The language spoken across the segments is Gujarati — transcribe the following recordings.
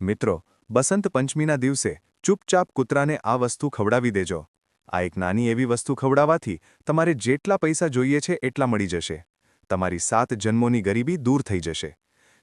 મિત્રો, બસંત પંચમીના દિવસે ચૂપચાપ કૂતરાને આ વસ્તુ ખવડાવી દેજો. આ એક નાની એવી વસ્તુ ખવડાવવાથી તમારે જેટલા પૈસા જોઈએ છે એટલા મળી જશે. તમારી સાત જન્મોની ગરીબી દૂર થઈ જશે.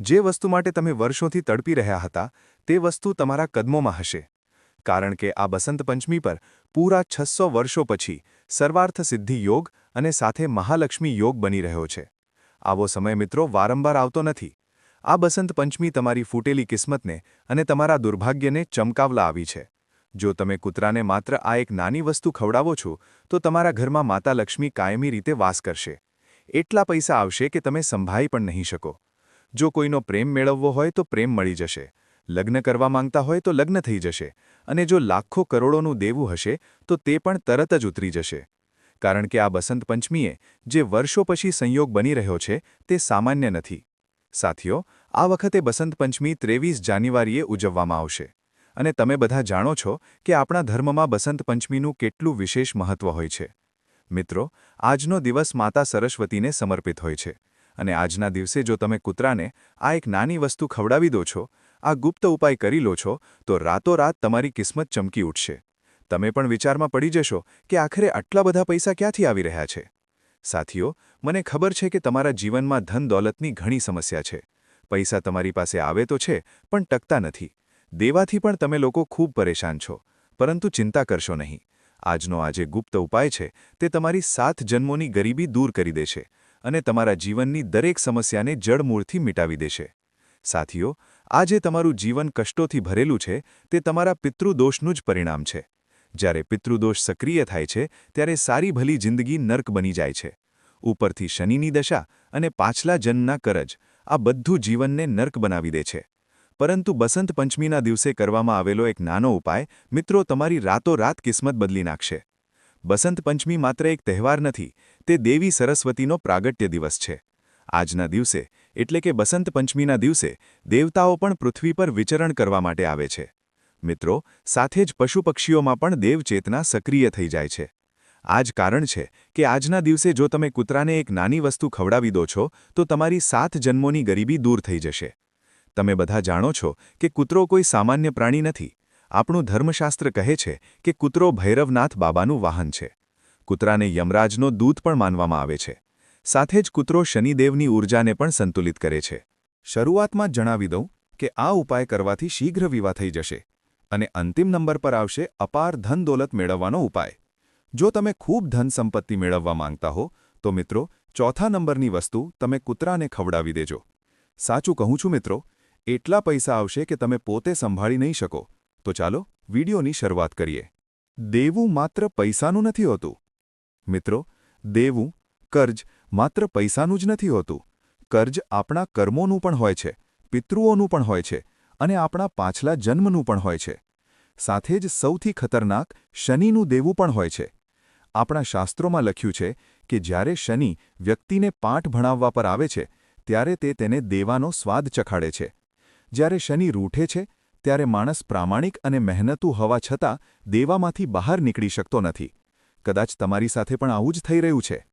જે વસ્તુ માટે તમે વર્ષોથી તડપી રહ્યા હતા, તે વસ્તુ તમારા કદમોમાં હશે. કારણ કે આ બસંત પંચમી પર પૂરા છસો વર્ષો પછી સર્વાર્થ સિદ્ધિ યોગ અને સાથે મહાલક્ષ્મી યોગ બની રહ્યો છે. આવો સમય મિત્રો વારંવાર આવતો નથી. આ બસંત પંચમી તમારી ફૂટેલી કિસ્મતને અને તમારા દુર્ભાગ્યને ચમકાવલા આવી છે. જો તમે કૂતરાને માત્ર આ એક નાની વસ્તુ ખવડાવો છો, તો તમારા ઘરમાં માતા લક્ષ્મી કાયમી રીતે વાસ કરશે. એટલા પૈસા આવશે કે તમે સંભાઈ પણ નહીં શકો. જો કોઈનો પ્રેમ મેળવવો હોય તો પ્રેમ મળી જશે. લગ્ન કરવા માંગતા હોય તો લગ્ન થઈ જશે. અને જો લાખો કરોડોનું દેવું હશે, તો તે પણ તરત જ ઉતરી જશે. કારણ કે આ બસંત પંચમીએ જે વર્ષો પછી સંયોગ બની રહ્યો છે, તે સામાન્ય નથી. સાથીઓ, આ વખતે બસંત પંચમી ત્રેવીસ જાન્યુઆરીએ ઉજવવામાં આવશે. અને તમે બધા જાણો છો કે આપણા ધર્મમાં બસંત પંચમીનું કેટલું વિશેષ મહત્વ હોય છે. મિત્રો, આજનો દિવસ માતા સરસ્વતીને સમર્પિત હોય છે. અને આજના દિવસે જો તમે કૂતરાને આ એક નાની વસ્તુ ખવડાવી દો છો, આ ગુપ્ત ઉપાય કરી લો છો, તો રાતોરાત તમારી કિસ્મત ચમકી ઉઠશે. તમે પણ વિચારમાં પડી જશો કે આખરે આટલા બધા પૈસા ક્યાંથી આવી રહ્યા છે? સાથીઓ, મને ખબર છે કે તમારા જીવનમાં ધન દોલતની ઘણી સમસ્યા છે. પૈસા તમારી પાસે આવે તો છે, પણ ટકતા નથી. દેવાથી પણ તમે લોકો ખૂબ પરેશાન છો. પરંતુ ચિંતા કરશો નહીં. આજનો આજે ગુપ્ત ઉપાય છે, તે તમારી સાત જન્મોની ગરીબી દૂર કરી દેશે અને તમારા જીવનની દરેક સમસ્યાને જડમૂળથી મિટાવી દેશે. સાથીઓ આજે તમારું જીવન કષ્ટોથી ભરેલું છે, તે તમારા પિતૃદોષનું જ પરિણામ છે. જ્યારે પિતૃદોષ સક્રિય થાય છે, ત્યારે સારી ભલી જિંદગી નર્ક બની જાય છે. ઉપરથી શનિની દશા અને પાછલા જન્મના કરજ, આ બધું જીવનને નર્ક બનાવી દે છે. પરંતુ બસંત પંચમીના દિવસે કરવામાં આવેલો એક નાનો ઉપાય, મિત્રો, તમારી રાતોરાત કિસ્મત બદલી નાખશે. બસંત પંચમી માત્ર એક તહેવાર નથી, તે દેવી સરસ્વતીનો પ્રાગટ્ય દિવસ છે. આજના દિવસે, એટલે કે બસંત પંચમીના દિવસે, દેવતાઓ પણ પૃથ્વી પર વિચરણ કરવા માટે આવે છે. મિત્રો, સાથે જ પશુપક્ષીઓમાં પણ દેવચેતના સક્રિય થઈ જાય છે. આ જ કારણ છે કે આજના દિવસે જો તમે કૂતરાને એક નાની વસ્તુ ખવડાવી દો છો, તો તમારી સાત જન્મોની ગરીબી દૂર થઈ જશે. તમે બધા જાણો છો કે કૂતરો કોઈ સામાન્ય પ્રાણી નથી. આપણું ધર્મશાસ્ત્ર કહે છે કે કૂતરો ભૈરવનાથ બાબાનું વાહન છે. કૂતરાને યમરાજનો દૂત પણ માનવામાં આવે છે. સાથે જ કૂતરો શનિદેવની ઊર્જાને પણ સંતુલિત કરે છે. શરૂઆતમાં જણાવી દઉં કે આ ઉપાય કરવાથી શીઘ્ર વિવાહ થઈ જશે. અને અંતિમ નંબર પર આવશે અપાર ધન દોલત મેળવવાનો ઉપાય. જો તમે ખૂબ ધન સંપત્તિ મેળવવા માંગતા હો, તો મિત્રો, ચોથા નંબરની વસ્તુ તમે કૂતરાને ખવડાવી દેજો. સાચું કહું છું મિત્રો, એટલા પૈસા આવશે કે તમે પોતે સંભાળી નહીં શકો. તો ચાલો, વિડીયોની શરૂઆત કરીએ. દેવું માત્ર પૈસાનું નથી હોતું. મિત્રો, દેવું, કર્જ માત્ર પૈસાનું જ નથી હોતું. કર્જ આપણા કર્મોનું પણ હોય છે, પિતૃઓનું પણ હોય છે. અને આપણા પાછલા જન્મનું પણ હોય છે. સાથે જ સૌથી ખતરનાક શનિનું દેવું પણ હોય છે. આપણા શાસ્ત્રોમાં લખ્યું છે કે જ્યારે શનિ વ્યક્તિને પાઠ ભણાવવા પર આવે છે, ત્યારે તે તેને દેવાનો સ્વાદ ચખાડે છે. જ્યારે શનિ રૂઠે છે, ત્યારે માણસ પ્રામાણિક અને મહેનતુ હોવા છતાં દેવામાંથી બહાર નીકળી શકતો નથી. કદાચ તમારી સાથે પણ આવું જ થઈ રહ્યું છે.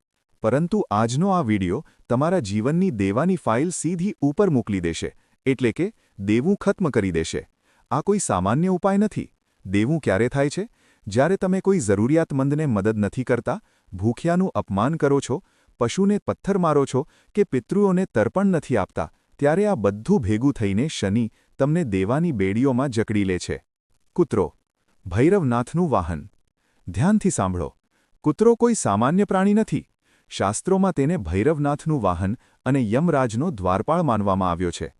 પરંતુ આજનો આ વિડિયો તમારા જીવનની દેવાની ફાઇલ સીધી ઉપર મોકલી દેશે. એટલે કે દેવું ખત્મ કરી દેશે. આ કોઈ સામાન્ય ઉપાય નથી. દેવું ક્યારે થાય છે? જ્યારે તમે કોઈ જરૂરિયાતમંદને મદદ નથી કરતા, ભૂખ્યાનું અપમાન કરો છો, પશુને પથ્થર મારો છો કે પિતૃઓને તર્પણ નથી આપતા, ત્યારે આ બધું ભેગું થઈને શનિ તમને દેવાની બેડીઓમાં જકડી લે છે. કૂતરો. ભૈરવનાથનું વાહન. ધ્યાનથી સાંભળો. કૂતરો કોઈ સામાન્ય પ્રાણી નથી. શાસ્ત્રોમાં તેને ભૈરવનાથનું વાહન અને યમરાજનો દ્વારપાળ માનવામાં આવ્યો છે.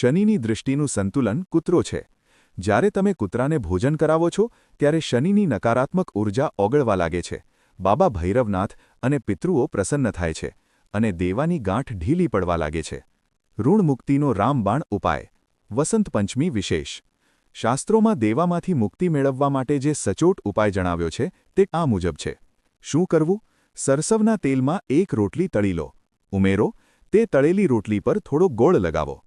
શનિની દૃષ્ટિનું સંતુલન કૂતરો છે. જ્યારે તમે કૂતરાને ભોજન કરાવો છો, ત્યારે શનિની નકારાત્મક ઊર્જા ઓગળવા લાગે છે. બાબા ભૈરવનાથ અને પિતૃઓ પ્રસન્ન થાય છે અને દેવાની ગાંઠ ઢીલી પડવા લાગે છે. ઋણમુક્તિનો રામબાણ ઉપાય. વસંત પંચમી વિશેષ. શાસ્ત્રોમાં દેવામાંથી મુક્તિ મેળવવા માટે જે સચોટ ઉપાય જણાવ્યો છે, તે આ મુજબ છે. શું કરવું? સરસવના તેલમાં એક રોટલી તળી લો. ઉમેરો, તે તળેલી રોટલી પર થોડો ગોળ લગાવો.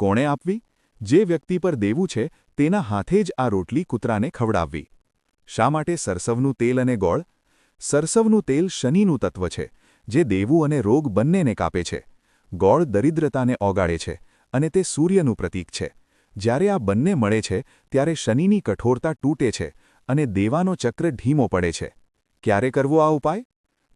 કોણે આપવી? જે વ્યક્તિ પર દેવું છે, તેના હાથે જ આ રોટલી કૂતરાને ખવડાવવી. શા માટે સરસવનું તેલ અને ગોળ? સરસવનું તેલ શનિનું તત્વ છે, જે દેવું અને રોગ બંનેને કાપે છે. ગોળ દરિદ્રતાને ઓગાળે છે અને તે સૂર્યનું પ્રતીક છે. જ્યારે આ બંને મળે છે, ત્યારે શનિની કઠોરતા તૂટે છે અને દેવાનો ચક્ર ઢીમો પડે છે. ક્યારે કરવો આ ઉપાય?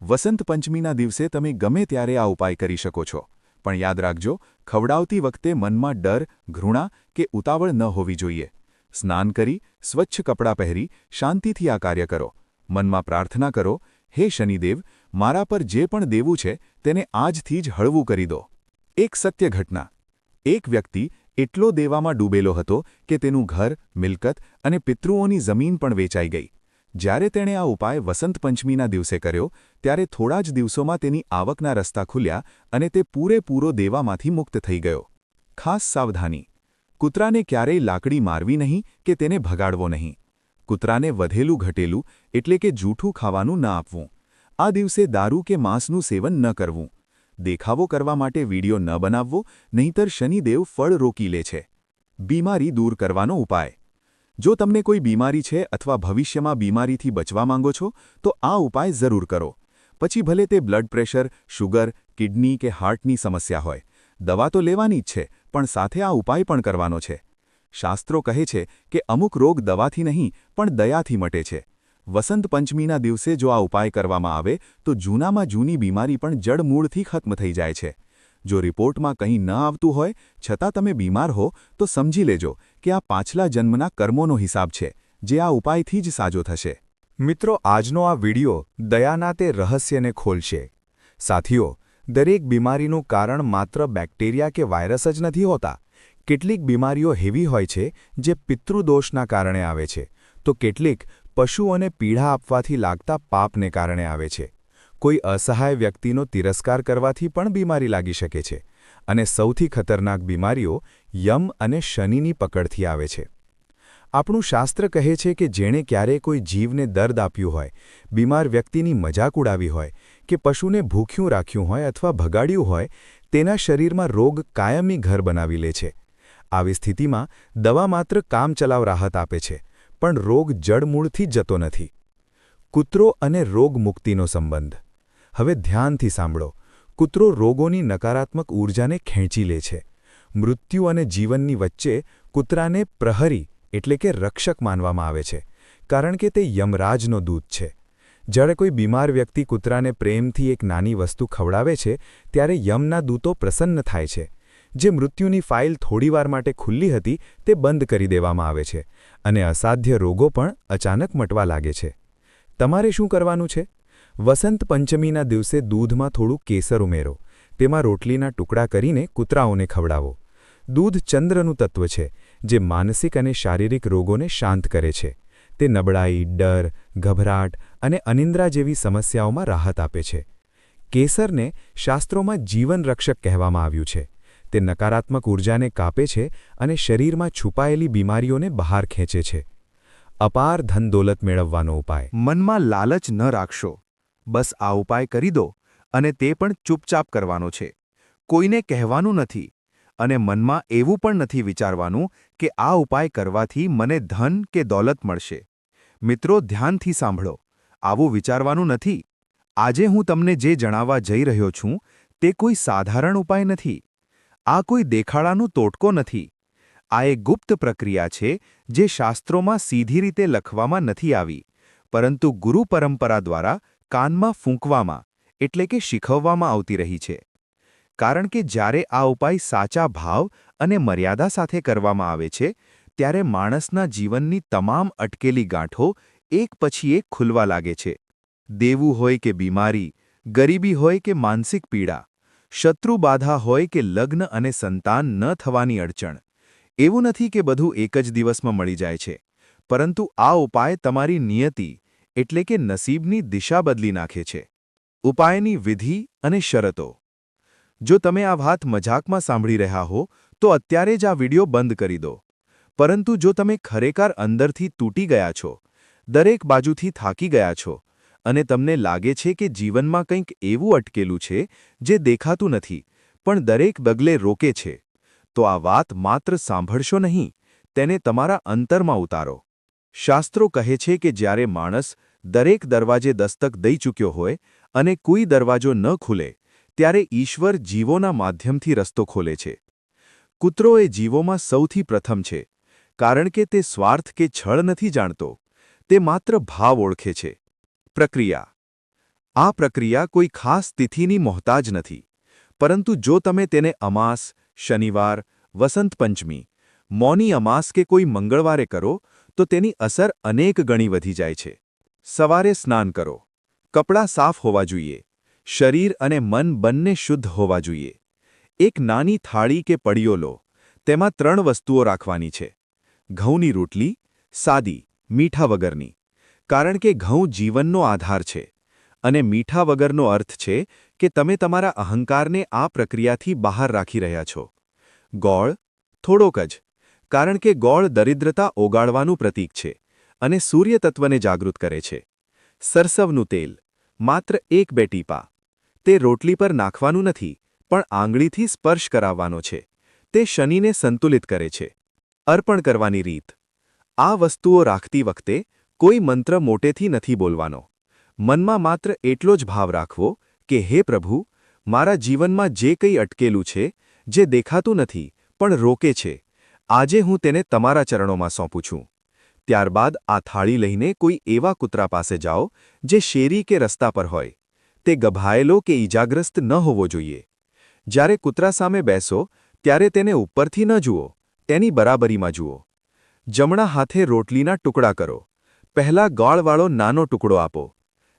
વસંત પંચમીના દિવસે તમે ગમે ત્યારે આ ઉપાય કરી શકો છો. પણ યાદ રાખજો, ખવડાવતી વખતે મનમાં ડર, ઘૃણા કે ઉતાવળ ન હોવી જોઈએ. સ્નાન કરી, સ્વચ્છ કપડાં પહેરી, શાંતિથી આ કાર્ય કરો. મનમાં પ્રાર્થના કરો, હે શનિદેવ, મારા પર જે પણ દેવું છે, તેને આજથી જ હળવું કરી દો. એક સત્ય ઘટના. એક વ્યક્તિ એટલો દેવામાં ડૂબેલો હતો કે તેનું ઘર, મિલકત અને પિતૃઓની જમીન પણ વેચાઈ ગઈ. જ્યારે તેણે આ ઉપાય વસંત પંચમીના દિવસે કર્યો, ત્યારે થોડા જ દિવસોમાં તેની આવકના રસ્તા ખુલ્યા અને તે પૂરેપૂરો દેવામાંથી મુક્ત થઈ ગયો. ખાસ સાવધાની. કૂતરાને ક્યારેય લાકડી મારવી નહીં કે તેને ભગાડવો નહીં. કૂતરાને વધેલું ઘટેલું એટલે કે જૂઠું ખાવાનું ન આપવું. આ દિવસે દારૂ કે માંસનું સેવન ન કરવું. દેખાવો કરવા માટે વિડિયો ન બનાવવો, નહીંતર શનિદેવ ફળ રોકી લે છે. બીમારી દૂર કરવાનો ઉપાય. જો તમને કોઈ બીમારી છે અથવા ભવિષ્યમાં બીમારીથી બચવા માંગો છો, તો આ ઉપાય જરૂર કરો. પછી ભલે તે બ્લડ પ્રેશર, શુગર, કિડની કે હાર્ટની સમસ્યા હોય. દવા તો લેવાની જ છે, પણ સાથે આ ઉપાય પણ કરવાનો છે. શાસ્ત્રો કહે છે કે અમુક રોગ દવાથી નહીં, પણ દયાથી મટે છે. વસંત પંચમીના દિવસે જો આ ઉપાય કરવામાં આવે, તો જૂનામાં જૂની બીમારી પણ જડમૂળથી ખત્મ થઈ જાય છે. જો રિપોર્ટમાં કંઈ ન આવતું હોય, છતાં તમે બીમાર હો, તો સમજી લેજો કે આ પાછલા જન્મના કર્મોનો હિસાબ છે, જે આ ઉપાયથી જ સાજો થશે. મિત્રો, આજનો આ વિડિયો દયાના તે રહસ્યને ખોલશે. સાથીઓ, દરેક બીમારીનું કારણ માત્ર બેક્ટેરિયા કે વાયરસ જ નથી હોતા. કેટલીક બીમારીઓ હેવી હોય છે, જે પિતૃદોષના કારણે આવે છે. તો કેટલીક પશુઓને પીડા આપવાથી લાગતા પાપને કારણે આવે છે. કોઈ અસહાય વ્યક્તિનો તિરસ્કાર કરવાથી પણ બીમારી લાગી શકે છે અને સૌથી ખતરનાક બીમારીઓ યમ અને શનિની પકડથી આવે છે. આપણું શાસ્ત્ર કહે છે કે જેણે ક્યારેય કોઈ જીવને દર્દ આપ્યું હોય, બીમાર વ્યક્તિની મજાક ઉડાવી હોય કે પશુને ભૂખ્યું રાખ્યું હોય અથવા ભગાડ્યું હોય, તેના શરીરમાં રોગ કાયમી ઘર બનાવી લે છે. આવી સ્થિતિમાં દવા માત્ર કામચલાવ રાહત આપે છે, પણ રોગ જડમૂળથી જતો નથી. કૂતરો અને રોગ મુક્તિનો સંબંધ હવે ધ્યાનથી સાંભળો. કૂતરો રોગોની નકારાત્મક ઊર્જાને ખેંચી લે છે. મૃત્યુ અને જીવનની વચ્ચે કૂતરાને પ્રહરી એટલે કે રક્ષક માનવામાં આવે છે, કારણ કે તે યમરાજનો દૂત છે. જ્યારે કોઈ બીમાર વ્યક્તિ કૂતરાને પ્રેમથી એક નાની વસ્તુ ખવડાવે છે, ત્યારે યમના દૂતો પ્રસન્ન થાય છે. જે મૃત્યુની ફાઇલ થોડીવાર માટે ખુલ્લી હતી, તે બંધ કરી દેવામાં આવે છે અને અસાધ્ય રોગો પણ અચાનક મટવા લાગે છે. તમારે શું કરવાનું છે? વસંત પંચમીના દિવસે દૂધમાં થોડું કેસર ઉમેરો. તેમાં રોટલીના ટુકડા કરીને કૂતરાઓને ખવડાવો. દૂધ ચંદ્રનું તત્વ છે, જે માનસિક અને શારીરિક રોગોને શાંત કરે છે. તે નબળાઈ, ડર, ગભરાટ અને અનિંદ્રા જેવી સમસ્યાઓમાં રાહત આપે છે. કેસરને શાસ્ત્રોમાં જીવનરક્ષક કહેવામાં આવ્યું છે. તે નકારાત્મક ઊર્જાને કાપે છે અને શરીરમાં છુપાયેલી બીમારીઓને બહાર ખેંચે છે. અપાર ધનદોલત મેળવવાનો ઉપાય. મનમાં લાલચ ન રાખશો. બસ આ ઉપાય કરી દો અને તે પણ ચૂપચાપ કરવાનો છે. કોઈને કહેવાનું નથી અને મનમાં એવું પણ નથી વિચારવાનું કે આ ઉપાય કરવાથી મને ધન કે દોલત મળશે. મિત્રો, ધ્યાનથી સાંભળો. આવું વિચારવાનું નથી. આજે હું તમને જે જણાવવા જઈ રહ્યો છું તે કોઈ સાધારણ ઉપાય નથી. આ કોઈ દેખાડાનું તોટકો નથી. આ એક ગુપ્ત પ્રક્રિયા છે જે શાસ્ત્રોમાં સીધી રીતે લખવામાં નથી આવી, પરંતુ ગુરુ પરંપરા દ્વારા કાનમાં ફૂંકવામાં, એટલે કે શીખવવામાં આવતી રહી છે. કારણ કે જ્યારે આ ઉપાય સાચા ભાવ અને મર્યાદા સાથે કરવામાં આવે છે, ત્યારે માણસના જીવનની તમામ અટકેલી ગાંઠો એક પછી એક ખુલવા લાગે છે. દેવું હોય કે બીમારી, ગરીબી હોય કે માનસિક પીડા શત્રુબાધા હોય કે લગ્ન અને સંતાન ન થવાની અડચણ, એવું નથી કે બધું એક જ દિવસમાં મળી જાય છે. પરંતુ આ ઉપાય તમારી નિયતિ એટલે કે નસીબની દિશા બદલી નાખે છે. ઉપાયની વિધિ અને શરતો. જો તમે આ વાત મજાકમાં સાંભળી રહ્યા હો, તો અત્યારે જ આ વિડિયો બંધ કરી દો. પરંતુ જો તમે ખરેખર અંદરથી તૂટી ગયા છો, દરેક બાજુથી થાકી ગયા છો, અને તમને લાગે છે કે જીવનમાં કંઈક એવું અટકેલું છે, જે દેખાતું નથી, પણ દરેક ડગલે રોકે છે, તો આ વાત માત્ર સાંભળશો નહીં, તેને તમારા અંતરમાં ઉતારો. શાસ્ત્રો કહે છે કે જ્યારે માણસ દરેક દરવાજે દસ્તક દઈ ચૂક્યો હોય અને કોઈ દરવાજો ન ખુલે, ત્યારે ઈશ્વર જીવોના માધ્યમથી રસ્તો ખોલે છે. કૂતરો એ જીવોમાં સૌથી પ્રથમ છે, કારણ કે તે સ્વાર્થ કે છળ નથી જાણતો, તે માત્ર ભાવ ઓળખે છે. પ્રક્રિયા. આ પ્રક્રિયા કોઈ ખાસ તિથિની મોહતાજ નથી, પરંતુ જો તમે તેને અમાસ, શનિવાર, વસંત પંચમી, મૌની અમાસ કે કોઈ મંગળવારે કરો તો તેની અસર અનેક ગણી વધી જાય છે. સવારે સ્નાન કરો. કપડાં સાફ હોવા જોઈએ. શરીર અને મન બંને શુદ્ધ હોવા જોઈએ. એક નાની થાળી કે પડીઓ લો. તેમાં ત્રણ વસ્તુઓ રાખવાની છે. ઘઉંની રોટલી, સાદી, મીઠા વગરની. કારણ કે ઘઉં જીવનનો આધાર છે. અને મીઠા વગરનો અર્થ છે કે તમે તમારા અહંકારને આ પ્રક્રિયાથી બહાર રાખી રહ્યા છો. ગોળ, થોડોક જ. કારણ કે ગોળ દરિદ્રતા ઓગાળવાનું પ્રતીક છે અને સૂર્યતત્વને જાગૃત કરે છે. સરસવનું તેલ, માત્ર એક બે ટીપા. તે રોટલી પર નાખવાનું નથી, પણ આંગળીથી સ્પર્શ કરાવવાનો છે. તે શનિને સંતુલિત કરે છે. અર્પણ કરવાની રીત. આ વસ્તુઓ રાખતી વખતે કોઈ મંત્ર મોટેથી નથી બોલવાનો. મનમાં માત્ર એટલો જ ભાવ રાખવો કે, હે પ્રભુ, મારા જીવનમાં જે કંઈ અટકેલું છે, જે દેખાતું નથી, પણ રોકે છે આજે હું તેને તમારા ચરણોમાં સોંપું છું ત્યારબાદ આ થાળી લઈને કોઈ એવા કૂતરા પાસે જાઓ, જે શેરી કે રસ્તા પર હોય. તે ગભાયેલો કે ઈજાગ્રસ્ત ન હોવો જોઈએ. જ્યારે કૂતરા સામે બેસો, ત્યારે તેને ઉપરથી ન જુઓ, તેની બરાબરીમાં જુઓ. જમણા હાથે રોટલીના ટુકડા કરો. પહેલા ગોળવાળો નાનો ટુકડો આપો.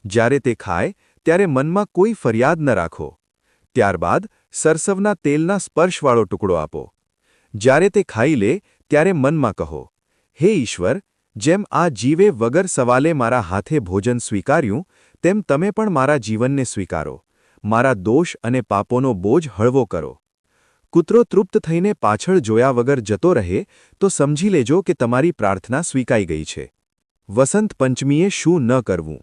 જ્યારે તે ખાય, ત્યારે મનમાં કોઈ ફરિયાદ ન રાખો. ત્યારબાદ સરસવના તેલના સ્પર્શવાળો ટુકડો આપો. જ્યારે તે ખાઈ લે, ત્યારે મનમાં કહો, હે ઈશ્વર, જેમ આ જીવે વગર સવાલે મારા હાથે ભોજન સ્વીકાર્યું, તેમ તમે પણ મારા જીવનને સ્વીકારો. મારા દોષ અને પાપોનો બોજ હળવો કરો. કૂતરો તૃપ્ત થઈને પાછળ જોયા વગર જતો રહે, તો સમજી લેજો કે તમારી પ્રાર્થના સ્વીકાઈ ગઈ છે. વસંત પંચમીએ શું ન કરવું?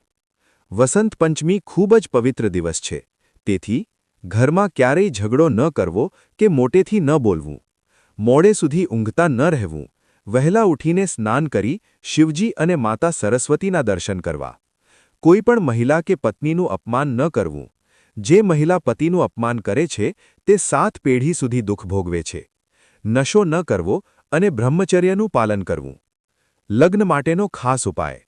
વસંત પંચમી ખૂબ જ પવિત્ર દિવસ છે. તેથી, ઘરમાં ક્યારેય ઝઘડો ન કરવો કે મોટેથી ન બોલવું. મોડે સુધી ઊંઘતા ન રહેવું. વહેલા ઉઠીને સ્નાન કરી શિવજી અને માતા સરસ્વતીના દર્શન કરવા. કોઈ પણ મહિલા કે પત્નીનું અપમાન ન કરવું. જે મહિલા પતિનું અપમાન કરે છે, તે સાત પેઢી સુધી દુઃખ ભોગવે છે. નશો ન કરવો અને બ્રહ્મચર્યનું પાલન કરવું. લગ્ન માટેનો ખાસ ઉપાય.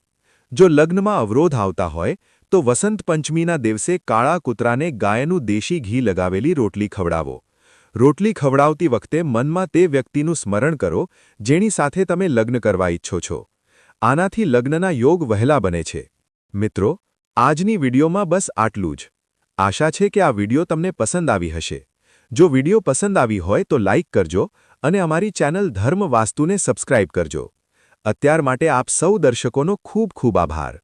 જો લગ્નમાં અવરોધ આવતા હોય, તો વસંત પંચમીના દિવસે કાળા કૂતરાને ગાયનું દેશી ઘી લગાવેલી રોટલી ખવડાવો. રોટલી ખવડાવતી વખતે મનમાં તે વ્યક્તિનું સ્મરણ કરો, જેની સાથે તમે લગ્ન કરવા ઈચ્છો છો. આનાથી લગ્નના યોગ વહેલા બને છે. મિત્રો, આજની વિડીયોમાં બસ આટલું જ. આશા છે કે આ વીડિયો તમને પસંદ આવી હશે. જો વીડિયો પસંદ આવી હોય તો લાઇક કરજો અને અમારી ચેનલ ધર્મ વાસ્તુને સબસ્ક્રાઇબ કરજો. અત્યાર માટે આપ સૌ દર્શકોનો ખૂબ ખૂબ આભાર.